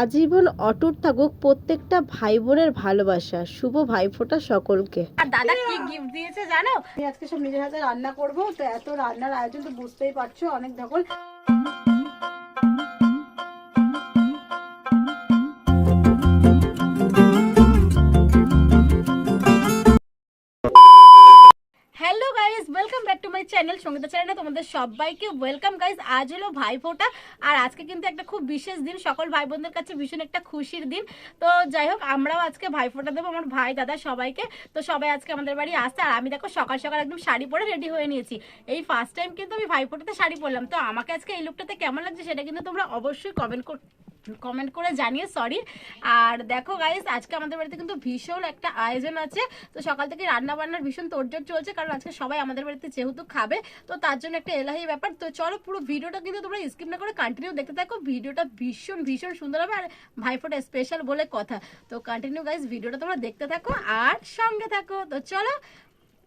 আজীবন অটুট থাকুক প্রত্যেকটা ভাই বোনের ভালোবাসা। শুভ ভাইফোঁটা সকলকে। আর দাদা কি গিফট দিয়েছে জানো? আজকে সব নিজের হাতে রান্না করব তো এত রান্নার আয়োজন তো বুঝতেই পারছ অনেক ধকল। Hello guys welcome back to my channel Sangeeta চ্যানেলে তোমাদের সবাইকে ওয়েলকাম গাইস আজ হলো ভাইফোঁটা। আর আজকে কিন্তু একটা খুব বিশেষ দিন। সকল ভাই বোনদের কাছে ভীষণ একটা খুশির দিন। তো যাই হোক, আমরাও আজকে ভাইফোঁটা দেবো আমার ভাই, দাদা সবাইকে। তো সবাই আজকে আমাদের বাড়ি আসছে। আর আমি দেখো, সকাল সকাল একদম শাড়ি পরে রেডি হয়ে নিয়েছি। এই ফার্স্ট টাইম কিন্তু আমি ভাইফোঁটাতে শাড়ি পরলাম। তো আমাকে আজকে এই লুকটাতে কেমন লাগছে সেটা কিন্তু তোমরা অবশ্যই কমেন্ট কর কমেন্ট করে জানিয়ে সরি আর দেখো গাইস আজকে আমাদের বাড়িতে কিন্তু ভীষণ একটা আয়োজন আছে। তো সকাল থেকে রান্না বান্নার ভীষণ তোড়জোড় চলছে, কারণ আজকে সবাই আমাদের বাড়িতে যেহেতু খাবে, তো তার জন্য একটা এলাহি ব্যাপার। তো চলো, পুরো ভিডিওটা কিন্তু তোমরা স্কিপ না করে কন্টিনিউ দেখতে থাকো। ভিডিওটা ভীষণ ভীষণ সুন্দর হবে, আর ভাইফোঁটা স্পেশাল বলে কথা। তো কন্টিনিউ গাইস ভিডিওটা তোমরা দেখতে থাকো আর সঙ্গে থাকো। তো চলো,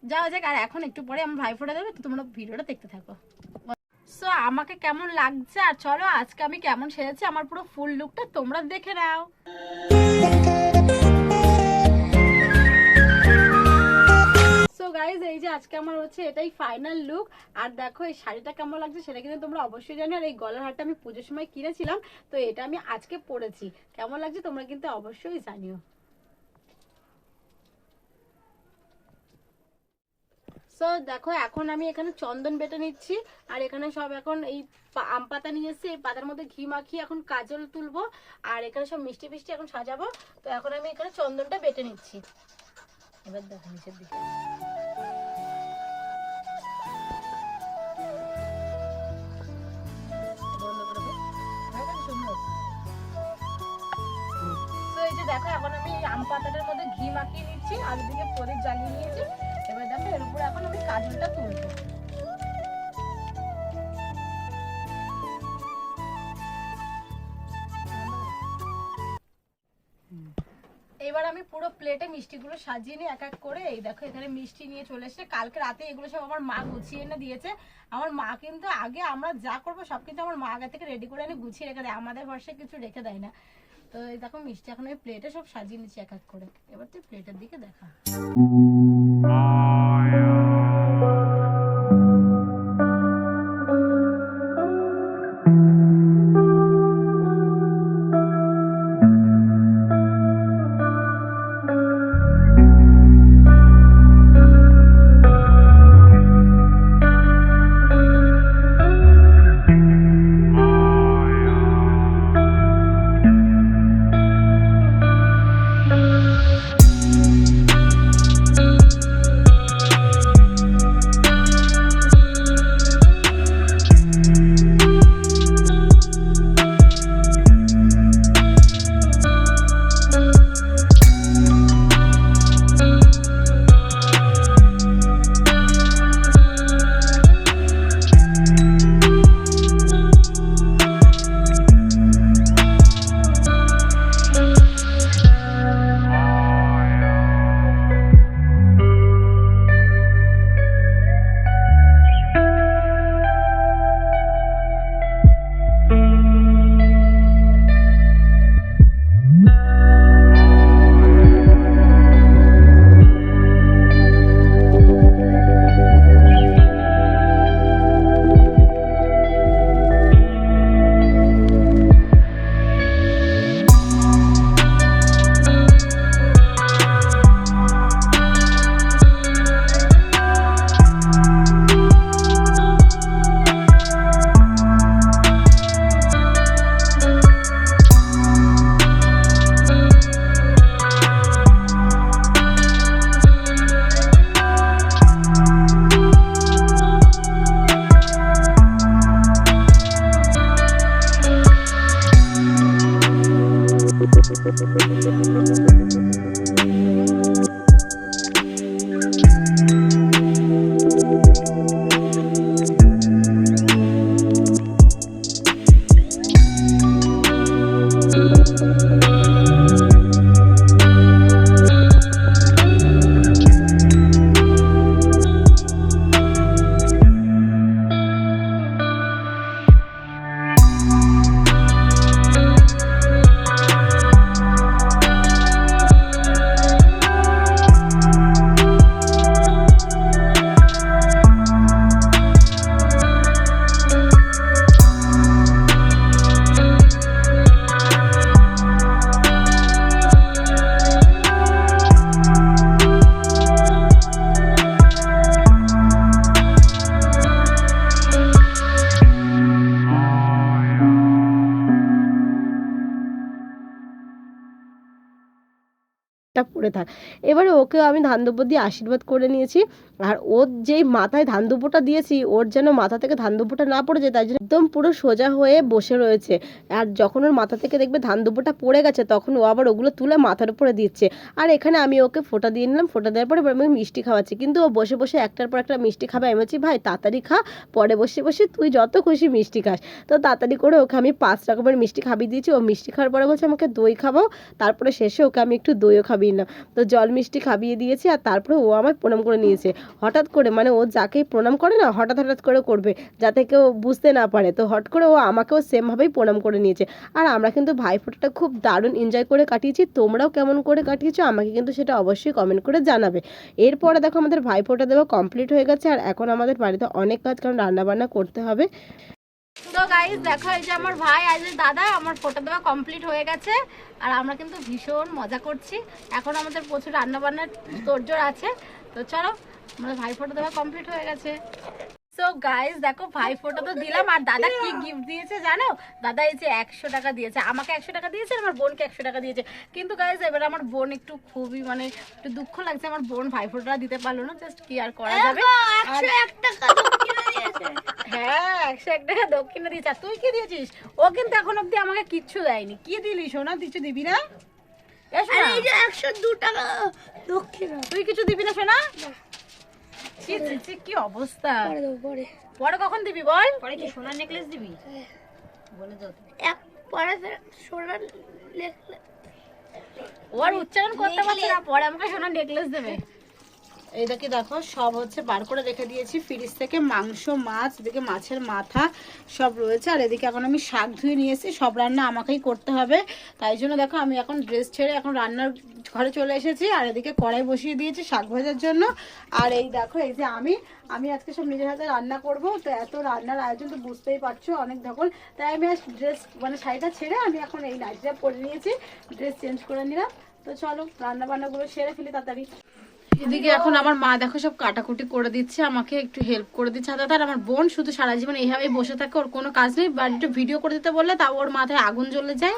যাওয়া যাক, আর এখন একটু পরে আমার ভাইফোঁটা দেবে, তো তোমরা ভিডিওটা দেখতে থাকো। সো আমাকে কেমন লাগছে? আর চলো, আজকে আমি কেমন সেরেছি আমার পুরো ফুল লুকটা তোমরা দেখে নাও। সো গাইজ এই যে আজকে আমার হচ্ছে এটাই ফাইনাল লুক আর দেখো, এই শাড়িটা কেমন লাগছে সেটা কিন্তু তোমরা অবশ্যই জানো আর এই গলার হারটা আমি পুজোর সময় কিনেছিলাম, তো এটা আমি আজকে পরেছি। কেমন লাগছে তোমরা কিন্তু অবশ্যই জানিও। সো দেখো, এখন আমি এখানে চন্দন বেটে নিচ্ছি, আর এখানে সব এখন এই আম পাতা নিয়ে এসেছি, এই পাতার মধ্যে ঘি মাখিয়ে এখন কাজল তুলবো, আর এখানে সব মিষ্টি ফিষ্টি এখন সাজাবো, তো এখন আমি এখানে চন্দনটা বেটে নিচ্ছি। এবার দেখো নিচের দিকে। দেখো, এখন আমি আম পাতাটার মধ্যে ঘি মাখিয়ে নিচ্ছি, আর দিকে প্রদীপ জ্বালিয়ে নিয়েছি। এবার এর উপরে এখন আমি কাজলটা তুলবো। এবার আমি পুরো প্লেটে মিষ্টিগুলো সাজিয়ে নিয়ে এক এক করে, এই দেখো এখানে মিষ্টি নিয়ে চলে এসেছে। কালকে রাতে এগুলো সব আমার মা গুছিয়ে এনে দিয়েছে। আমার মা কিন্তু আগে আমরা যা করব সব কিন্তু আমার মা আগে থেকে রেডি করে এনে গুছিয়ে রেখে দেয়। আমাদের ভরসায় কিছু রেখে দেয় না। তো এই দেখো মিষ্টি এখন আমি প্লেটে সব সাজিয়ে নিচ্ছি এক এক করে। এবার তুই প্লেটের দিকে দেখা। হাতটা পড়ে থাক। এবারে ওকে আমি ধান দুব্বো দিয়ে আশীর্বাদ করে নিয়েছি। আর ওর যেই মাথায় ধান দুব্বোটা দিয়েছি, ওর যেন মাথা থেকে ধান দুব্বোটা না পড়ে যায়, তাই জন্য একদম পুরো সোজা হয়ে বসে রয়েছে। আর যখন ওর মাথা থেকে দেখবে ধান দুব্বোটা পড়ে গেছে, তখন ও আবার ওগুলো তুলে মাথার উপরে দিচ্ছে। আর এখানে আমি ওকে ফোঁটা দিয়ে নিলাম, ফোটা দেওয়ার পরে আমি মিষ্টি খাওয়াচ্ছি। কিন্তু ও বসে বসে একটার পর একটা মিষ্টি খাবে। আমি বলছি, ভাই, তাড়াতাড়ি খা, পরে বসে বসে তুই যত খুশি মিষ্টি খাস। তো তাড়াতাড়ি করে ওকে আমি পাঁচ রকমের মিষ্টি খাবিয়ে দিয়েছি। ও মিষ্টি খাওয়ার পরে বলছে, আমাকে দই খাব তারপরে শেষে ওকে আমি একটু দইও খাবিয়ে নিলাম তো জল মিষ্টি খাবিয়ে দিয়েছি আর তারপরে ও আমায় প্রণাম করে নিয়েছে। হঠাৎ করে মানে ও যাকেই প্রণাম করে না, হঠাৎ হঠাৎ করে করবে, যাতে কেউ বুঝতে না পারে। তো হট করে ও আমাকেও সেমভাবেই প্রণাম করে নিয়েছে। আর আমরা কিন্তু ভাইফোঁটাটা খুব দারুণ এনজয় করে কাটিয়েছি। তোমরাও কেমন করে কাটিয়েছো আমাকে কিন্তু সেটা অবশ্যই কমেন্ট করে জানাবে। এরপরে দেখো আমাদের ভাইফোঁটা দেওয়া কমপ্লিট হয়ে গেছে। আর এখন আমাদের বাড়িতে অনেক কাজ কারণ রান্নাবান্না করতে হবে। তো দেখো যে আমার ভাই আজ দাদা আমার ফটো দেওয়া কমপ্লিট হয়ে গেছে। আর আমরা কিন্তু ভীষণ মজা করছি। এখন আমাদের প্রচুর রান্না বান্নার তোড়জোড় আছে। তো চলো আমাদের ভাই ফটো দেওয়া কমপ্লিট হয়ে গেছে। সো গাইস দেখো ভাই ফটো তো দিলাম। আর দাদা কি গিফট দিয়েছে জানো? দাদা এই যে একশো টাকা দিয়েছে। আমাকে একশো টাকা দিয়েছে আমার বোনকে একশো টাকা দিয়েছে। কিন্তু গাইস এবার আমার বোন একটু খুবই মানে একটু দুঃখ লাগছে। আমার বোন ভাই ফটোটা দিতে পারল না। জাস্ট কি আর করা যাবে? আর হ্যাঁ একশো এক টাকা দক্ষিণে দিয়েছে। তুই কি দিয়েছিস? ও কিন্তু এখন অব্দি আমাকে কিচ্ছু দেয়নি। কি দিলি সোনা? কিছু দিবি না? একশো দু টাকা দক্ষিণ। তুই কিছু দিবি না সোনা? ছি, ছি, ছি, কি অবস্থা? পরে পরে। কখন দিবি বল? পরে কি সোনার নেকলেস দিবি? বলে দাও এক পরে সোনার লেখলে ওর উচ্চারণ করতে পারছে না পরে আমাকে সোনার নেকলেস দেবে। দেখে দেখো, সব হচ্ছে বার করে রেখে দিয়েছি। ফ্রিজ থেকে মাংস, মাছ, এদিকে মাছের মাথা সব রয়েছে। আর এদিকে এখন আমি শাক ধুয়ে নিয়েছি সব রান্না আমাকেই করতে হবে। তাই জন্য দেখো, আমি এখন ড্রেস ছেড়ে এখন রান্নার ঘরে চলে এসেছি। আর এদিকে কড়াই বসিয়ে দিয়েছি শাক ভাজার জন্য। আর এই দেখো, এই যে আমি আমি আজকে সব নিজের হাতে রান্না করব। তো এত রান্নার আয়োজন তো বুঝতেই পারছ, অনেক ধকল। তাই আমি আজ ড্রেস মানে শাড়িটা ছেড়ে আমি এখন এই নাইটিটা পরে নিয়েছি। ড্রেস চেঞ্জ করে নিলাম। তো চলো রান্না বান্নাগুলো সেরে ফেলি তাড়াতাড়ি। এদিকে এখন আমার মা দেখো সব কাটাকুটি করে দিচ্ছে আমাকে একটু হেল্প করে দিচ্ছে। আর আর আমার বোন শুধু সারা জীবন এইভাবেই বসে থাকে ওর কোনো কাজ নেই। বা একটু ভিডিও করে দিতে বললে তাও ওর মাথায় আগুন জ্বলে যায়।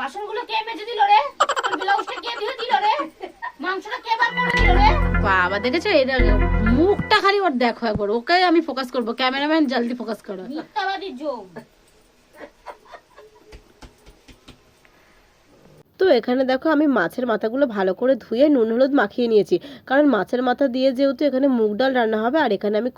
বাসনগুলো কে মেজে দিল রে? ব্লাউজটা কে ধুয়ে দিল রে? মাংসটা কে বার করে দিল রে? বাবা দেখেছ? এটা মুখটা খালি ওর দেখো একবার। ওকে আমি ফোকাস করব। ক্যামেরাম্যান জলদি ফোকাস করো। মিথ্যাবাদী যোগ। এখানে দেখো আমি মাছের মাথাগুলো ভালো করে ধুয়ে নুন, হলুদ মাখিয়ে নিয়েছি। কারণ মাছের মাথা দিয়ে যেহেতু এখানে মুগ ডাল রান্না হবে, আর এখানে আমি